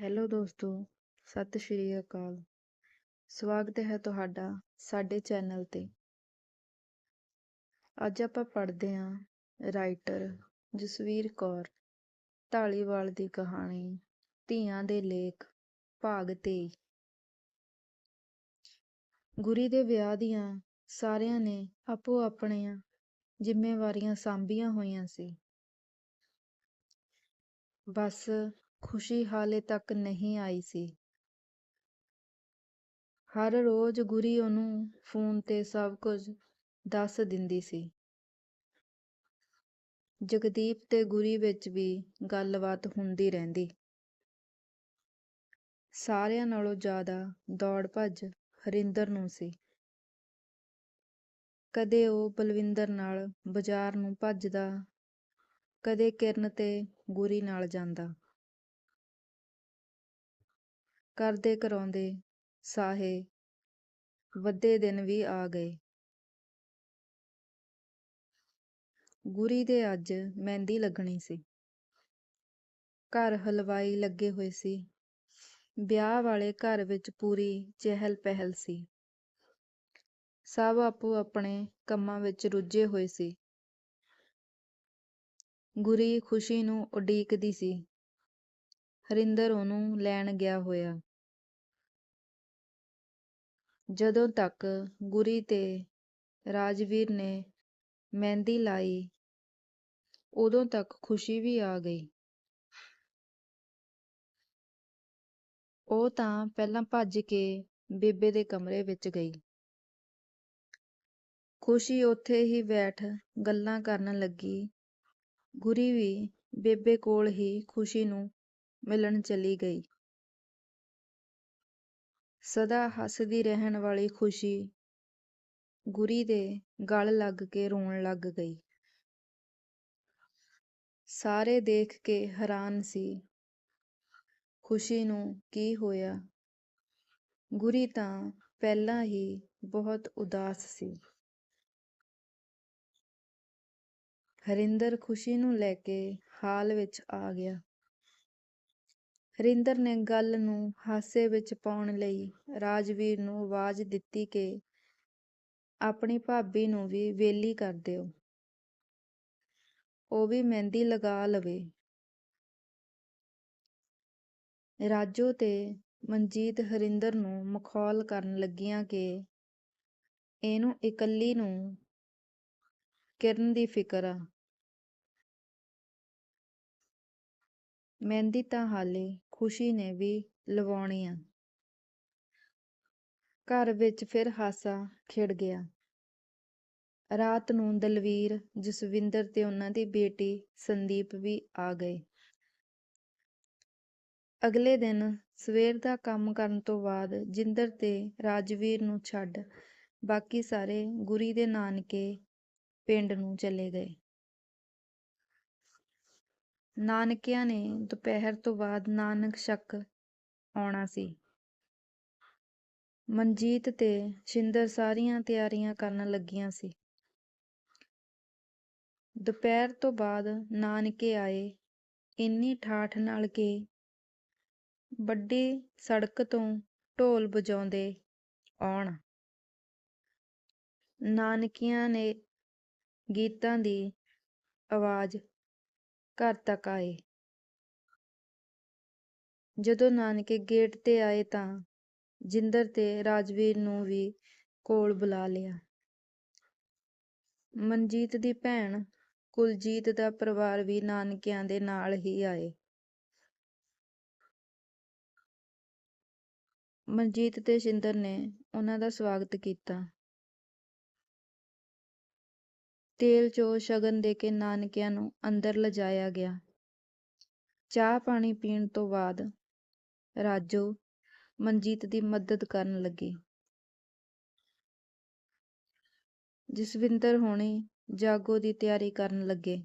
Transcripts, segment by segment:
Hello ਦੋਸਤੋ, ਸਤਿ ਸ਼੍ਰੀ ਅਕਾਲ। ਸਵਾਗਤ ਹੈ ਤੁਹਾਡਾ ਸਾਡੇ ਚੈਨਲ ਤੇ। ਅੱਜ ਆਪਾਂ ਪੜ੍ਹਦੇ ਹਾਂ ਰਾਈਟਰ ਜਸਵੀਰ ਕੌਰ ਢਾਲੀਵਾਲ ਦੀ ਕਹਾਣੀ, ਧੀਆਂ ਦੇ ਲੇਖ, ਭਾਗ 23 ਗੁਰੀ ਦੇ ਵਿਆਹ ਦੀਆਂ ਸਾਰਿਆਂ ਨੇ ਆਪੋ ਆਪਣੀਆਂ ਜ਼ਿੰਮੇਵਾਰੀਆਂ ਸਾਂਭੀਆਂ ਹੋਈਆਂ ਸੀ। ਬਸ ਖੁਸ਼ੀ ਹਾਲੇ ਤੱਕ ਨਹੀਂ ਆਈ ਸੀ। ਹਰ ਰੋਜ਼ ਗੁਰੀ ਉਹਨੂੰ ਫੋਨ ਤੇ ਸਭ ਕੁਝ ਦੱਸ ਦਿੰਦੀ ਸੀ। ਜਗਦੀਪ ਤੇ ਗੁਰੀ ਵਿੱਚ ਵੀ ਗੱਲਬਾਤ ਹੁੰਦੀ ਰਹਿੰਦੀ। ਸਾਰਿਆਂ ਨਾਲੋਂ ਜ਼ਿਆਦਾ ਦੌੜ ਭੱਜ ਹਰਿੰਦਰ ਨੂੰ ਸੀ। ਕਦੇ ਉਹ ਬਲਵਿੰਦਰ ਨਾਲ ਬਾਜ਼ਾਰ ਨੂੰ ਭੱਜਦਾ, ਕਦੇ ਕਿਰਨ ਤੇ ਗੁਰੀ ਨਾਲ ਜਾਂਦਾ। ਕਰਦੇ ਕਰਾਉਂਦੇ ਸਾਹੇ ਵੱਧੇ ਦਿਨ ਵੀ ਆ ਗਏ। ਗੁਰੀ ਦੇ ਅੱਜ ਮਹਿੰਦੀ ਲੱਗਣੀ ਸੀ। ਘਰ ਹਲਵਾਈ ਲੱਗੇ ਹੋਏ ਸੀ। ਵਿਆਹ ਵਾਲੇ ਘਰ ਵਿੱਚ ਪੂਰੀ ਚਹਿਲ ਪਹਿਲ ਸੀ। ਸਭ ਆਪੋ ਆਪਣੇ ਕੰਮਾਂ ਵਿੱਚ ਰੁੱਝੇ ਹੋਏ ਸੀ। ਗੁਰੀ ਖੁਸ਼ੀ ਨੂੰ ਉਡੀਕਦੀ ਸੀ। ਹਰਿੰਦਰ ਉਹਨੂੰ ਲੈਣ ਗਿਆ ਹੋਇਆ। ਜਦੋਂ ਤੱਕ ਗੁਰੀ ਤੇ ਰਾਜਵੀਰ ਨੇ ਮਹਿੰਦੀ ਲਾਈ, ਉਦੋਂ ਤੱਕ ਖੁਸ਼ੀ ਵੀ ਆ ਗਈ। ਉਹ ਤਾਂ ਪਹਿਲਾਂ ਭੱਜ ਕੇ ਬੇਬੇ ਦੇ ਕਮਰੇ ਵਿੱਚ ਗਈ। ਖੁਸ਼ੀ ਉੱਥੇ ਹੀ ਬੈਠ ਗੱਲਾਂ ਕਰਨ ਲੱਗੀ। ਗੁਰੀ ਵੀ ਬੇਬੇ ਕੋਲ ਹੀ ਖੁਸ਼ੀ ਨੂੰ ਮਿਲਣ ਚਲੀ ਗਈ। ਸਦਾ ਹੱਸਦੀ ਰਹਿਣ ਵਾਲੀ ਖੁਸ਼ੀ ਗੁਰੀ ਦੇ ਗਲ ਲੱਗ ਕੇ ਰੋਣ ਲੱਗ ਗਈ। ਸਾਰੇ ਦੇਖ ਕੇ ਹੈਰਾਨ ਸੀ, ਖੁਸ਼ੀ ਨੂੰ ਕੀ ਹੋਇਆ? ਗੁਰੀ ਤਾਂ ਪਹਿਲਾਂ ਹੀ ਬਹੁਤ ਉਦਾਸ ਸੀ। ਹਰਿੰਦਰ ਖੁਸ਼ੀ ਨੂੰ ਲੈ ਕੇ ਹਾਲ ਵਿੱਚ ਆ ਗਿਆ। ਹਰਿੰਦਰ ਨੇ ਗੱਲ ਨੂੰ ਹਾਸੇ ਵਿੱਚ ਪਾਉਣ ਲਈ ਰਾਜਵੀਰ ਨੂੰ ਆਵਾਜ਼ ਦਿੱਤੀ ਕਿ ਆਪਣੀ ਭਾਬੀ ਨੂੰ ਵੀ ਵੇਲੀ ਕਰ ਦਿਓ। ਉਹ ਵੀ ਮਹਿੰਦੀ ਲਗਾ ਲਵੇ। ਰਾਜੋ ਤੇ ਮਨਜੀਤ ਹਰਿੰਦਰ ਨੂੰ ਮਖੌਲ ਕਰਨ ਲੱਗੀਆਂ ਕਿ ਇਹਨੂੰ ਇਕੱਲੀ ਨੂੰ ਕਿਰਨ ਦੀ ਫਿਕਰ ਆ। ਮਹਿੰਦੀ ਤਾਂ ਹਾਲੇ ਖੁਸ਼ੀ ਨੇ ਵੀ ਲਵਾਉਣੀ ਆ। ਘਰ ਵਿੱਚ ਫਿਰ ਹਾਸਾ ਖਿੜ ਗਿਆ। ਰਾਤ ਨੂੰ ਦਲਵੀਰ, ਜਸਵਿੰਦਰ ਤੇ ਉਹਨਾਂ ਦੀ ਬੇਟੀ ਸੰਦੀਪ ਵੀ ਆ ਗਏ। ਅਗਲੇ ਦਿਨ ਸਵੇਰ ਦਾ ਕੰਮ ਕਰਨ ਤੋਂ ਬਾਅਦ ਜਿੰਦਰ ਤੇ ਰਾਜਵੀਰ ਨੂੰ ਛੱਡ ਬਾਕੀ ਸਾਰੇ ਗੁਰੀ ਦੇ ਨਾਨਕੇ ਪਿੰਡ ਨੂੰ ਚਲੇ ਗਏ। ਨਾਨਕਿਆਂ ਨੇ ਦੁਪਹਿਰ ਤੋਂ ਬਾਅਦ ਨਾਨਕ ਸ਼ੱਕ ਆਉਣਾ ਸੀ। ਮਨਜੀਤ ਤੇ ਸ਼ਿੰਦਰ ਸਾਰੀਆਂ ਤਿਆਰੀਆਂ ਕਰਨ ਲੱਗੀਆਂ ਸੀ। ਦੁਪਹਿਰ ਤੋਂ ਬਾਅਦ ਨਾਨਕੇ ਆਏ, ਇੰਨੀ ਠਾਠ ਨਾਲ ਕਿ ਵੱਡੀ ਸੜਕ ਤੋਂ ਢੋਲ ਵਜਾਉਂਦੇ ਆਉਣ। ਨਾਨਕੀਆਂ ਨੇ ਗੀਤਾਂ ਦੀ ਆਵਾਜ਼ ਘਰ ਤੱਕ ਆਏ। ਜਦੋਂ ਨਾਨਕੇ ਗੇਟ ਤੇ ਆਏ ਤਾਂ ਜਿੰਦਰ ਤੇ ਰਾਜਵੀਰ ਨੂੰ ਵੀ ਕੋਲ ਬੁਲਾ ਲਿਆ। ਮਨਜੀਤ ਦੀ ਭੈਣ ਕੁਲਜੀਤ ਦਾ ਪਰਿਵਾਰ ਵੀ ਨਾਨਕਿਆਂ ਦੇ ਨਾਲ ਹੀ ਆਏ। ਮਨਜੀਤ ਤੇ ਸ਼ਿੰਦਰ ਨੇ ਉਹਨਾਂ ਦਾ ਸਵਾਗਤ ਕੀਤਾ। ਤੇਲ ਚੋ ਸ਼ਗਨ ਦੇ ਕੇ ਨਾਨਕਿਆਂ ਨੂੰ ਅੰਦਰ ਲਿਜਾਇਆ ਗਿਆ। ਚਾਹ ਪਾਣੀ ਪੀਣ ਤੋਂ ਬਾਅਦ ਰਾਜੋ ਮਨਜੀਤ ਦੀ ਮਦਦ ਕਰਨ ਲੱਗੀ। ਜਸਵਿੰਦਰ ਹੋਣੀ ਜਾਗੋ ਦੀ ਤਿਆਰੀ ਕਰਨ ਲੱਗੇ।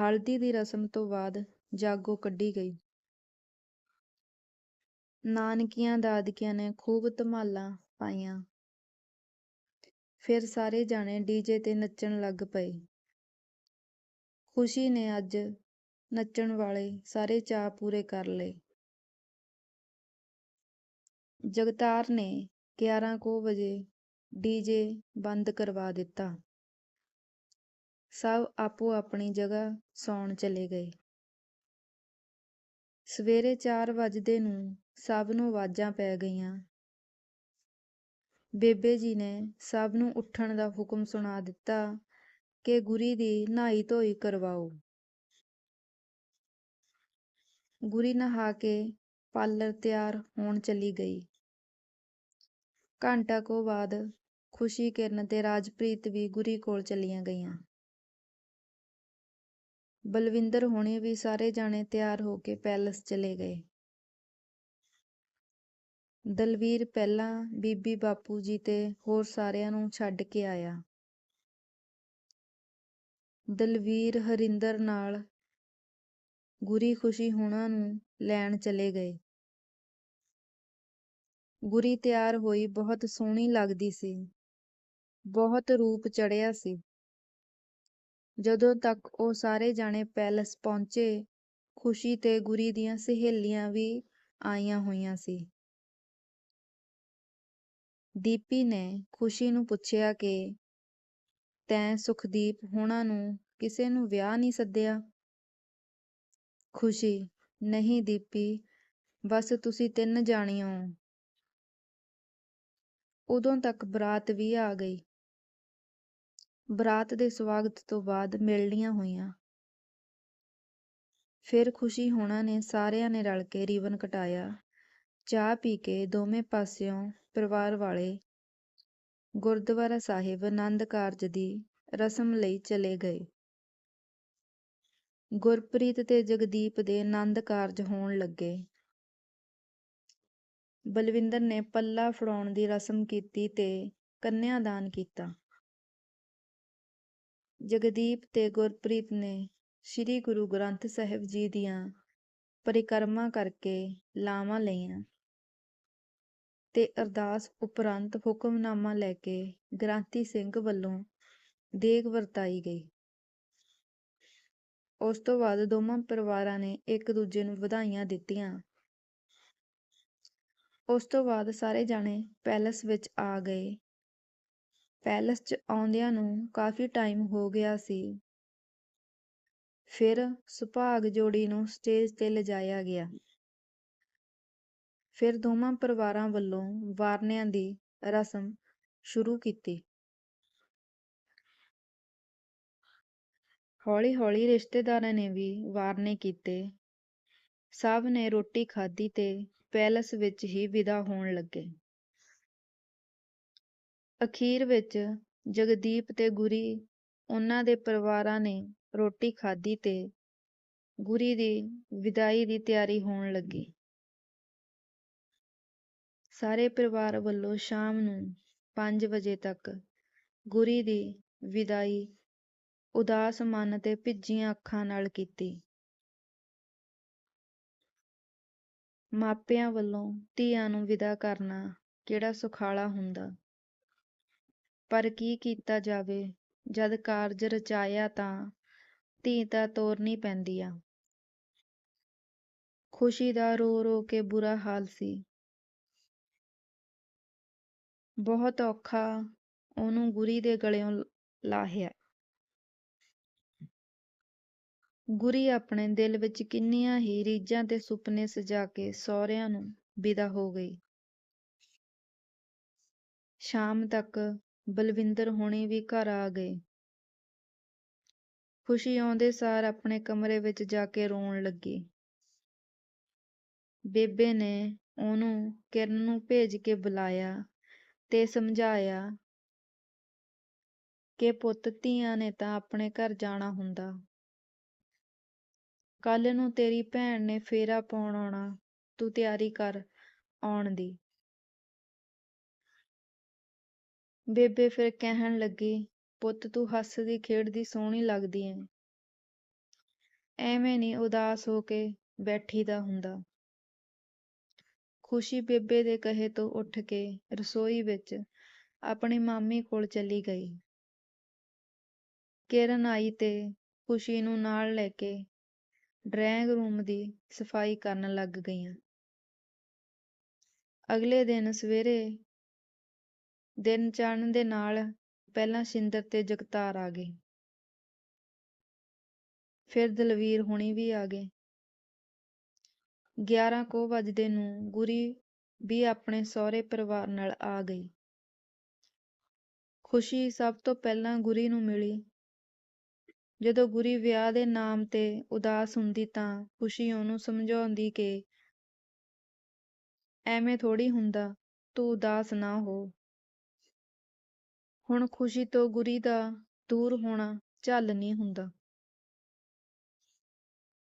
ਹਲਦੀ ਦੀ ਰਸਮ ਤੋਂ ਬਾਅਦ ਜਾਗੋ ਕੱਢੀ ਗਈ। ਨਾਨਕੀਆਂ ਦਾਦਕੀਆਂ ਨੇ ਖੂਬ ਧਮਾਲਾਂ ਪਾਈਆਂ। ਫਿਰ ਸਾਰੇ ਜਾਣੇ ਡੀਜੇ ਤੇ ਨੱਚਣ ਲੱਗ ਪਏ। ਖੁਸ਼ੀ ਨੇ ਅੱਜ ਨੱਚਣ ਵਾਲੇ ਸਾਰੇ ਚਾਅ ਪੂਰੇ ਕਰ ਲਏ। ਜਗਤਾਰ ਨੇ ਗਿਆਰਾਂ ਕੁ ਵਜੇ ਡੀਜੇ ਬੰਦ ਕਰਵਾ ਦਿੱਤਾ। ਸਭ ਆਪੋ ਆਪਣੀ ਜਗ੍ਹਾ ਸੌਣ ਚਲੇ ਗਏ। ਸਵੇਰੇ ਚਾਰ ਵੱਜਦੇ ਨੂੰ ਸਭ ਨੂੰ ਆਵਾਜ਼ਾਂ ਪੈ ਗਈਆਂ। ਬੇਬੇ ਜੀ ਨੇ ਸਭ ਨੂੰ ਉੱਠਣ ਦਾ ਹੁਕਮ ਸੁਣਾ ਦਿੱਤਾ ਕਿ ਗੁਰੀ ਦੀ ਨਹਾਈ ਧੋਈ ਕਰਵਾਓ। ਗੁਰੀ ਨਹਾ ਕੇ ਪਾਰਲਰ ਤਿਆਰ ਹੋਣ ਚਲੀ ਗਈ। ਘੰਟਾ ਕੋ ਬਾਅਦ ਖੁਸ਼ੀ ਕਿਰਨ ਤੇ ਰਾਜਪ੍ਰੀਤ ਵੀ ਗੁਰੀ ਕੋਲ ਚਲੀਆਂ ਗਈਆਂ। ਬਲਵਿੰਦਰ ਹੋਣੀ ਵੀ ਸਾਰੇ ਜਾਣੇ ਤਿਆਰ ਹੋ ਕੇ ਪੈਲਸ ਚਲੇ ਗਏ। ਦਲਵੀਰ ਪਹਿਲਾਂ ਬੀਬੀ ਬਾਪੂ ਜੀ ਤੇ ਹੋਰ ਸਾਰਿਆਂ ਨੂੰ ਛੱਡ ਕੇ ਆਇਆ। ਦਲਵੀਰ ਹਰਿੰਦਰ ਨਾਲ ਗੁਰੀ ਖੁਸ਼ੀ ਹੋਣਾ ਨੂੰ ਲੈਣ ਚਲੇ ਗਏ। ਗੁਰੀ ਤਿਆਰ ਹੋਈ ਬਹੁਤ ਸੋਹਣੀ ਲੱਗਦੀ ਸੀ। ਬਹੁਤ ਰੂਪ ਚੜਿਆ ਸੀ। ਜਦੋਂ ਤੱਕ ਉਹ ਸਾਰੇ ਜਾਣੇ ਪੈਲਸ ਪਹੁੰਚੇ, ਖੁਸ਼ੀ ਤੇ ਗੁਰੀ ਦੀਆਂ ਸਹੇਲੀਆਂ ਵੀ ਆਈਆਂ ਹੋਈਆਂ ਸੀ। ਦੀਪੀ ਨੇ ਖੁਸ਼ੀ ਨੂੰ ਪੁੱਛਿਆ ਕਿ ਤੈਂ ਸੁਖਦੀਪ ਹੋਣਾ ਨੂੰ ਕਿਸੇ ਨੂੰ ਵਿਆਹ ਨਹੀਂ ਸੱਦਿਆ? ਖੁਸ਼ੀ, ਨਹੀਂ ਦੀਪੀ, ਬਸ ਤੁਸੀਂ ਤਿੰਨ ਜਾਣੀਆਂ ਹੋ। ਉਦੋਂ ਤੱਕ ਬਰਾਤ ਵੀ ਆ ਗਈ। ਬਰਾਤ ਦੇ ਸਵਾਗਤ ਤੋਂ ਬਾਅਦ ਮਿਲਣੀਆਂ ਹੋਈਆਂ। ਫਿਰ ਖੁਸ਼ੀ ਹੋਣਾ ਨੇ ਸਾਰਿਆਂ ਨੇ ਰਲ ਕੇ ਰੀਵਨ ਕਟਾਇਆ। ਚਾਹ ਪੀ ਕੇ ਦੋਵੇਂ ਪਾਸਿਓਂ ਪਰਿਵਾਰ ਵਾਲੇ ਗੁਰਦੁਆਰਾ ਸਾਹਿਬ ਆਨੰਦ ਕਾਰਜ ਦੀ ਰਸਮ ਲਈ ਚਲੇ ਗਏ। ਗੁਰਪ੍ਰੀਤ ਤੇ ਜਗਦੀਪ ਦੇ ਆਨੰਦ ਕਾਰਜ ਹੋਣ ਲੱਗੇ। ਬਲਵਿੰਦਰ ਨੇ ਪੱਲਾ ਫੜਾਉਣ ਦੀ ਰਸਮ ਕੀਤੀ ਤੇ ਕੰਨਿਆਦਾਨ ਕੀਤਾ। ਜਗਦੀਪ ਤੇ ਗੁਰਪ੍ਰੀਤ ਨੇ ਸ੍ਰੀ ਗੁਰੂ ਗ੍ਰੰਥ ਸਾਹਿਬ ਜੀ ਦੀਆਂ ਪਰਿਕਰਮਾ ਕਰਕੇ ਲਾਵਾਂ ਲਈਆਂ। ਤੇ ਅਰਦਾਸ ਉਪਰੰਤ ਹੁਕਮਨਾਮਾ ਲੈ ਕੇ ਗ੍ਰਾਂਤੀ ਸਿੰਘ ਵੱਲੋਂ ਦੇਗ ਵਰਤਾਈ ਗਈ। ਉਸ ਤੋਂ ਬਾਅਦ ਦੋਵਾਂ ਪਰਿਵਾਰਾਂ ਨੇ ਇੱਕ ਦੂਜੇ ਨੂੰ ਵਧਾਈਆਂ ਦਿੱਤੀਆਂ। ਉਸ ਤੋਂ ਬਾਅਦ ਸਾਰੇ ਜਾਣੇ ਪੈਲਸ ਵਿੱਚ ਆ ਗਏ। ਪੈਲਸ 'ਚ ਆਉਂਦਿਆਂ ਨੂੰ ਕਾਫੀ ਟਾਈਮ ਹੋ ਗਿਆ ਸੀ। ਫਿਰ ਸੁਭਾਗ ਜੋੜੀ ਨੂੰ ਸਟੇਜ ਤੇ ਲਿਜਾਇਆ ਗਿਆ। ਫਿਰ ਦੋਵਾਂ ਪਰਿਵਾਰਾਂ ਵੱਲੋਂ ਵਾਰਨਿਆਂ ਦੀ ਰਸਮ ਸ਼ੁਰੂ ਕੀਤੀ। ਹੌਲੀ ਹੌਲੀ ਰਿਸ਼ਤੇਦਾਰਾਂ ਨੇ ਵੀ ਵਾਰਨੇ ਕੀਤੇ। ਸਭ ਨੇ ਰੋਟੀ ਖਾਧੀ ਤੇ ਪੈਲਸ ਵਿੱਚ ਹੀ ਵਿਦਾ ਹੋਣ ਲੱਗੇ। ਅਖੀਰ ਵਿੱਚ ਜਗਦੀਪ ਤੇ ਗੁਰੀ ਉਹਨਾਂ ਦੇ ਪਰਿਵਾਰਾਂ ਨੇ ਰੋਟੀ ਖਾਧੀ ਤੇ ਗੁਰੀ ਦੀ ਵਿਦਾਈ ਦੀ ਤਿਆਰੀ ਹੋਣ ਲੱਗੀ। ਸਾਰੇ ਪਰਿਵਾਰ ਵੱਲੋਂ ਸ਼ਾਮ ਨੂੰ ਪੰਜ ਵਜੇ ਤੱਕ ਗੁਰੀ ਦੀ ਵਿਦਾਈ ਉਦਾਸ ਮਨ ਤੇ ਭਿੱਜੀਆਂ ਅੱਖਾਂ ਨਾਲ ਕੀਤੀ। ਮਾਪਿਆਂ ਵੱਲੋਂ ਧੀਆਂ ਨੂੰ ਵਿਦਾ ਕਰਨਾ ਕਿਹੜਾ ਸੁਖਾਲਾ ਹੁੰਦਾ? ਪਰ ਕੀ ਕੀਤਾ ਜਾਵੇ? ਜਦ ਕਾਰਜ ਰਚਾਇਆ ਤਾਂ ਧੀ ਤਾਂ ਤੋਰਨੀ ਪੈਂਦੀ ਆ। ਖੁਸ਼ੀ ਦਾ ਰੋ ਰੋ ਕੇ ਬੁਰਾ ਹਾਲ ਸੀ। ਬਹੁਤ ਔਖਾ ਉਹਨੂੰ ਗੁਰੀ ਦੇ ਗਲਿਓਂ ਲਾਹਿਆ। ਗੁਰੀ ਆਪਣੇ ਦਿਲ ਵਿੱਚ ਕਿੰਨੀਆਂ ਹੀ ਰੀਝਾਂ ਤੇ ਸੁਪਨੇ ਸਜਾ ਕੇ ਸਹੁਰਿਆਂ ਨੂੰ ਵਿਦਾ ਹੋ ਗਈ। ਸ਼ਾਮ ਤੱਕ ਬਲਵਿੰਦਰ ਹੋਣੀ ਵੀ ਘਰ ਆ ਗਏ। ਖੁਸ਼ੀ ਆਉਂਦੇ ਸਾਰ ਆਪਣੇ ਕਮਰੇ ਵਿੱਚ ਜਾ ਕੇ ਰੋਣ ਲੱਗੀ। ਬੇਬੇ ਨੇ ਉਹਨੂੰ ਕਿਰਨ ਨੂੰ ਭੇਜ ਕੇ ਬੁਲਾਇਆ। ਤੇ ਸਮਝਾਇਆ ਕਿ ਪੁੱਤ, ਧੀਆਂ ਨੇ ਤਾਂ ਆਪਣੇ ਘਰ ਜਾਣਾ ਹੁੰਦਾ। ਕੱਲ ਨੂੰ ਤੇਰੀ ਭੈਣ ਨੇ ਫੇਰਾ ਪਾਉਣ ਆਉਣਾ, ਤੂੰ ਤਿਆਰੀ ਕਰ ਆਉਣ ਦੀ। ਬੇਬੇ ਫਿਰ ਕਹਿਣ ਲੱਗੀ, ਪੁੱਤ, ਤੂੰ ਹੱਸਦੀ, ਖੇਡਦੀ, ਸੋਹਣੀ ਲੱਗਦੀ ਐ ਐਵੇਂ ਨਹੀਂ ਉਦਾਸ ਹੋ ਕੇ ਬੈਠੀ ਦਾ ਹੁੰਦਾ। ਖੁਸ਼ੀ ਬੇਬੇ ਦੇ ਕਹੇ ਤੋਂ ਉੱਠ ਕੇ ਰਸੋਈ ਵਿੱਚ ਆਪਣੀ ਮਾਮੀ ਕੋਲ ਚਲੀ ਗਈ। ਕਿਰਨ ਆਈ ਤੇ ਖੁਸ਼ੀ ਨੂੰ ਨਾਲ ਲੈ ਕੇ ਡਰਾਇੰਗ ਰੂਮ ਦੀ ਸਫ਼ਾਈ ਕਰਨ ਲੱਗ ਗਈਆਂ। ਅਗਲੇ ਦਿਨ ਸਵੇਰੇ ਦਿਨ ਚੜ੍ਹਨ ਦੇ ਨਾਲ ਪਹਿਲਾਂ ਸ਼ਿੰਦਰ ਤੇ ਜਗਤਾਰ ਆ ਗਏ। ਫਿਰ ਦਲਵੀਰ ਹੁਣੀ ਵੀ ਆ ਗਏ। 11 ਕੋ ਵੱਜਦੇ ਨੂੰ ਗੁਰੀ ਵੀ ਆਪਣੇ ਸਹੁਰੇ ਪਰਿਵਾਰ ਨਾਲ ਆ ਗਈ। ਖੁਸ਼ੀ ਸਭ ਤੋਂ ਪਹਿਲਾਂ ਗੁਰੀ ਨੂੰ ਮਿਲੀ। ਜਦੋਂ ਗੁਰੀ ਵਿਆਹ ਦੇ ਨਾਮ ਤੇ ਉਦਾਸ ਹੁੰਦੀ ਤਾਂ ਖੁਸ਼ੀ ਉਹਨੂੰ ਸਮਝਾਉਂਦੀ ਕਿ ਐਵੇਂ ਥੋੜੀ ਹੁੰਦਾ, ਤੂੰ ਉਦਾਸ ਨਾ ਹੋ। ਹੁਣ ਖੁਸ਼ੀ ਤੋਂ ਗੁਰੀ ਦਾ ਦੂਰ ਹੋਣਾ ਝੱਲ ਨਹੀਂ ਹੁੰਦਾ।